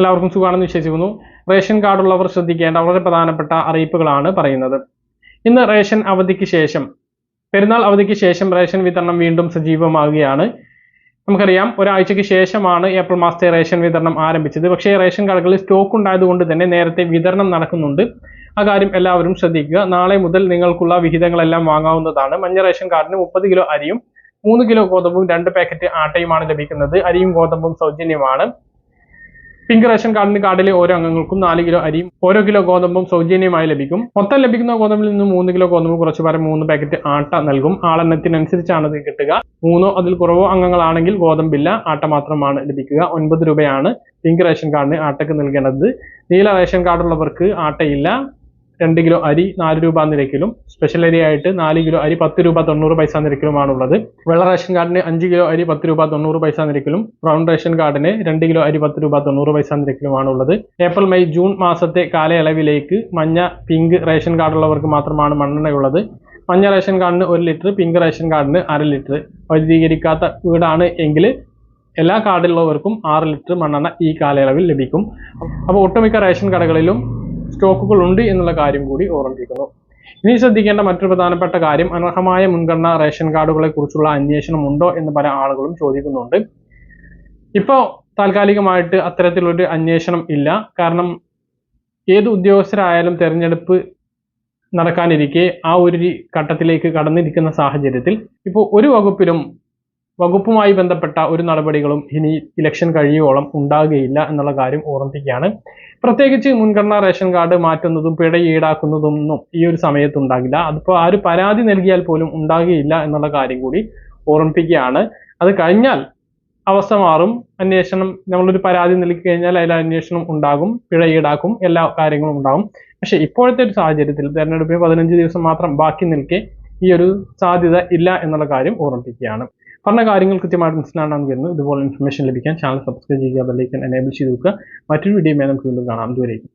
എല്ലാവർക്കും സുഖമാണെന്ന് വിശ്വസിക്കുന്നു. റേഷൻ കാർഡുള്ളവർ ശ്രദ്ധിക്കേണ്ട വളരെ പ്രധാനപ്പെട്ട അറിയിപ്പുകളാണ് പറയുന്നത്. ഇന്ന് റേഷൻ അവധിക്ക് ശേഷം പെരുന്നാൾ അവധിക്ക് ശേഷം റേഷൻ വിതരണം വീണ്ടും സജീവമാകുകയാണ്. നമുക്കറിയാം ഒരാഴ്ചയ്ക്ക് ശേഷമാണ് ഏപ്രിൽ മാസത്തെ റേഷൻ വിതരണം ആരംഭിച്ചത്. പക്ഷേ റേഷൻ കടകളിൽ സ്റ്റോക്ക് ഉണ്ടായതുകൊണ്ട് തന്നെ നേരത്തെ വിതരണം നടക്കുന്നുണ്ട്. ആ കാര്യം എല്ലാവരും ശ്രദ്ധിക്കുക. നാളെ മുതൽ നിങ്ങൾക്കുള്ള വിഹിതങ്ങളെല്ലാം വാങ്ങാവുന്നതാണ്. മഞ്ഞ റേഷൻ കാർഡിന് മുപ്പത് കിലോ അരിയും മൂന്ന് കിലോ ഗോതമ്പും രണ്ട് പാക്കറ്റ് ആട്ടയുമാണ് ലഭിക്കുന്നത്. അരിയും ഗോതമ്പും സൗജന്യമാണ്. പിങ്ക് റേഷൻ കാർഡിന് കാർഡിലെ ഓരോ അംഗങ്ങൾക്കും നാല് കിലോ അരിയും ഓരോ കിലോ ഗോതമ്പും സൗജന്യമായി ലഭിക്കും. മൊത്തം ലഭിക്കുന്ന ഗോതമ്പിൽ നിന്ന് മൂന്ന് കിലോ ഗോതമ്പ് കുറച്ച് പേരെ മൂന്ന് പാക്കറ്റ് ആട്ട നൽകും. ആളെണ്ണത്തിനനുസരിച്ചാണ് ഇത് കിട്ടുക. മൂന്നോ അതിൽ കുറവോ അംഗങ്ങളാണെങ്കിൽ ഗോതമ്പില്ല ആട്ട മാത്രമാണ് ലഭിക്കുക. ഒൻപത് രൂപയാണ് പിങ്ക് റേഷൻ കാർഡിന് ആട്ടയ്ക്ക് നൽകേണ്ടത്. നീല റേഷൻ കാർഡുള്ളവർക്ക് ആട്ടയില്ല. രണ്ട് കിലോ അരി നാല് രൂപ നിരക്കിലും. സ്പെഷ്യൽ അരി ആയിട്ട് നാല് കിലോ അരി പത്ത് രൂപ തൊണ്ണൂറ് പൈസ നിരക്കിലുമാണ് ഉള്ളത്. വെള്ള റേഷൻ കാർഡിന് അഞ്ച് കിലോ അരി പത്ത് രൂപ തൊണ്ണൂറ് പൈസ നിരക്കിലും. ബ്രൗൺ റേഷൻ കാർഡിന് രണ്ട് കിലോ അരി പത്ത് രൂപ തൊണ്ണൂറ് പൈസ നിരക്കിലുമാണ് ഉള്ളത്. ഏപ്രിൽ മെയ് ജൂൺ മാസത്തെ കാലയളവിലേക്ക് മഞ്ഞ പിങ്ക് റേഷൻ കാർഡുള്ളവർക്ക് മാത്രമാണ് മണ്ണെണ്ണയുള്ളത്. മഞ്ഞ റേഷൻ കാർഡിന് ഒരു ലിറ്റർ പിങ്ക് റേഷൻ കാർഡിന് അര ലിറ്റർ. വൈദ്യുതീകരിക്കാത്ത വീടാണ് എങ്കിൽ എല്ലാ കാർഡിലുള്ളവർക്കും ആറ് ലിറ്റർ മണ്ണെണ്ണ ഈ കാലയളവിൽ ലഭിക്കും. അപ്പോൾ ഒട്ടുമിക്ക റേഷൻ കടകളിലും സ്റ്റോക്കുകൾ ഉണ്ട് എന്നുള്ള കാര്യം കൂടി ഓർമ്മിപ്പിക്കുന്നു. ഇനി ശ്രദ്ധിക്കേണ്ട മറ്റൊരു പ്രധാനപ്പെട്ട കാര്യം അനർഹമായ മുൻഗണന റേഷൻ കാർഡുകളെ കുറിച്ചുള്ള അന്വേഷണം ഉണ്ടോ എന്ന് പല ആളുകളും ചോദിക്കുന്നുണ്ട്. ഇപ്പോൾ താൽക്കാലികമായിട്ട് അത്തരത്തിലൊരു അന്വേഷണം ഇല്ല. കാരണം ഏത് ഉദ്യോഗസ്ഥരായാലും തെരഞ്ഞെടുപ്പ് നടക്കാനിരിക്കെ ആ ഒരു ഘട്ടത്തിലേക്ക് കടന്നിരിക്കുന്ന സാഹചര്യത്തിൽ ഇപ്പോൾ ഒരു വകുപ്പിലും വകുപ്പുമായി ബന്ധപ്പെട്ട ഒരു നടപടികളും ഇനി ഇലക്ഷൻ കഴിയുവോളം ഉണ്ടാകുകയില്ല എന്നുള്ള കാര്യം ഓർമ്മിപ്പിക്കുകയാണ്. പ്രത്യേകിച്ച് മുൻഗണനാ റേഷൻ കാർഡ് മാറ്റുന്നതും പിഴ ഈടാക്കുന്നതൊന്നും ഈ ഒരു സമയത്ത് ഉണ്ടാകില്ല അതിപ്പോൾ ആര് പരാതി നൽകിയാൽ പോലും ഉണ്ടാകുകയില്ല എന്നുള്ള കാര്യം കൂടി ഓർമ്മിപ്പിക്കുകയാണ്. അത് കഴിഞ്ഞാൽ അവസ്ഥ മാറും. അന്വേഷണം നമ്മളൊരു പരാതി നൽകി കഴിഞ്ഞാൽ അതിൽ അന്വേഷണം ഉണ്ടാകും പിഴ ഈടാക്കും എല്ലാ കാര്യങ്ങളും ഉണ്ടാകും. പക്ഷെ ഇപ്പോഴത്തെ ഒരു സാഹചര്യത്തിൽ തെരഞ്ഞെടുപ്പിന് പതിനഞ്ച് ദിവസം മാത്രം ബാക്കി നിൽക്കെ ഈ ഒരു സാധ്യത ഇല്ല എന്നുള്ള കാര്യം ഓർമ്മിപ്പിക്കുകയാണ്. പറഞ്ഞ കാര്യങ്ങൾ കൃത്യമായിട്ട് മനസ്സിലാണെന്ന് വരുന്നു ഇതുപോലെ ഇൻഫർമേഷൻ ലഭിക്കാൻ ചാനൽ സബ്സ്ക്രൈബ് ചെയ്യുക ബെല്ലൈക്കൻ എനേബിൾ ചെയ്ത് വെക്കുക. മറ്റൊരു വീഡിയോ നമുക്ക് വീണ്ടും കാണാം. ഇതുവരേക്കും